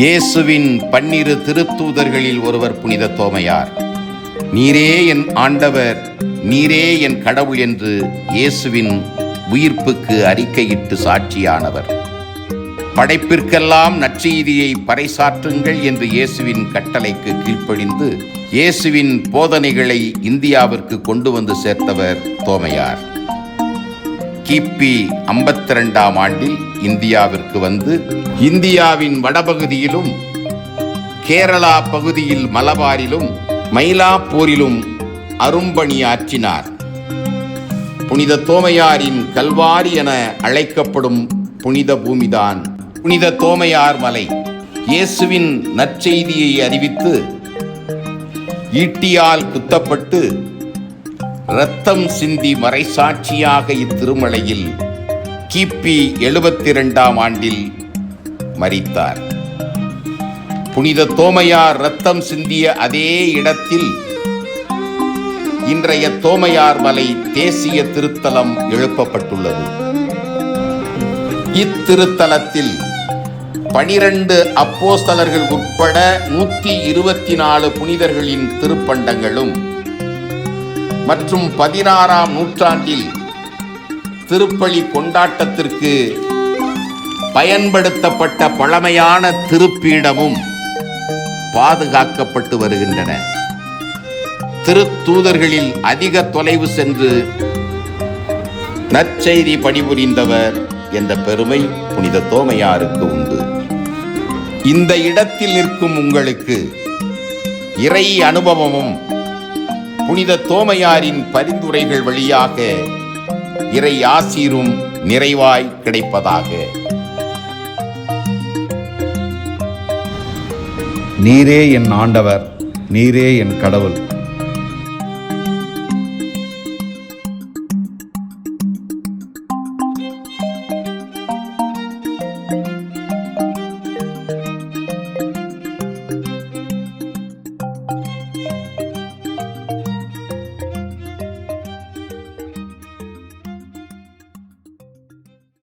இயேசுவின் பன்னிரு திருத்தூதர்களில் ஒருவர் புனித தோமையார். நீரே என் ஆண்டவர் நீரே என் கடவுள் என்று இயேசுவின் உயிர்ப்புக்கு அறிக்கையிட்டு சாட்சியானவர். படைப்பிற்கெல்லாம் நற்செய்தியை பறைசாற்றுங்கள் என்று இயேசுவின் கட்டளைக்கு கீழ்ப்படிந்து இயேசுவின் போதனைகளை இந்தியாவிற்கு கொண்டு வந்து சேர்த்தவர் தோமையார். கிபி ஐம்பத்தி ரெண்டாம் ஆண்டில் இந்தியாவிற்கு வந்து இந்தியாவின் வடபகுதியிலும் கேரளா பகுதியில் மலபாரிலும் மயிலாப்பூரிலும் அரும்பணியாற்றினார். புனித தோமையாரின் கல்வாரி என அழைக்கப்படும் புனித பூமிதான் புனித தோமையார் மலை. இயேசுவின் நற்செய்தியை அறிவித்து ஈட்டியால் குத்தப்பட்டு ரத்தம் சிந்தி மறைசாட்சியாக இத்திருமலையில் கிபி எழுபத்தி இரண்டாம் ஆண்டில் மறித்தார் புனித தோமையார் ரத்தம் சிந்திய அதே இடத்தில் இன்றைய தோமையார் மலை தேசிய திருத்தலம் எழுப்பப்பட்டுள்ளது. இத்திருத்தலத்தில் பனிரண்டு அப்போஸ்தலர்கள் உட்பட நூற்றி இருபத்தி நாலு புனிதர்களின் திருப்பண்டங்களும் மற்றும் பதினாறாம் நூற்றாண்டில் திருப்பலி கொண்டாட்டத்திற்கு பயன்படுத்தப்பட்ட பழமையான திருப்பீடமும் பாதுகாக்கப்பட்டு வருகின்றன. திருத்தூதர்களில் அதிக தொலைவு சென்று நற்செய்தி பணிபுரிந்தவர் என்ற பெருமை புனித தோமையாருக்கு உண்டு. இந்த இடத்தில் நிற்கும் உங்களுக்கு இறை அனுபவமும் புனித தோமையாரின் பரிந்துரைகள் வழியாக இறை ஆசீரும் நிறைவாய் கிடைப்பதாக. நீரே என் ஆண்டவர் நீரே என் கடவுள்.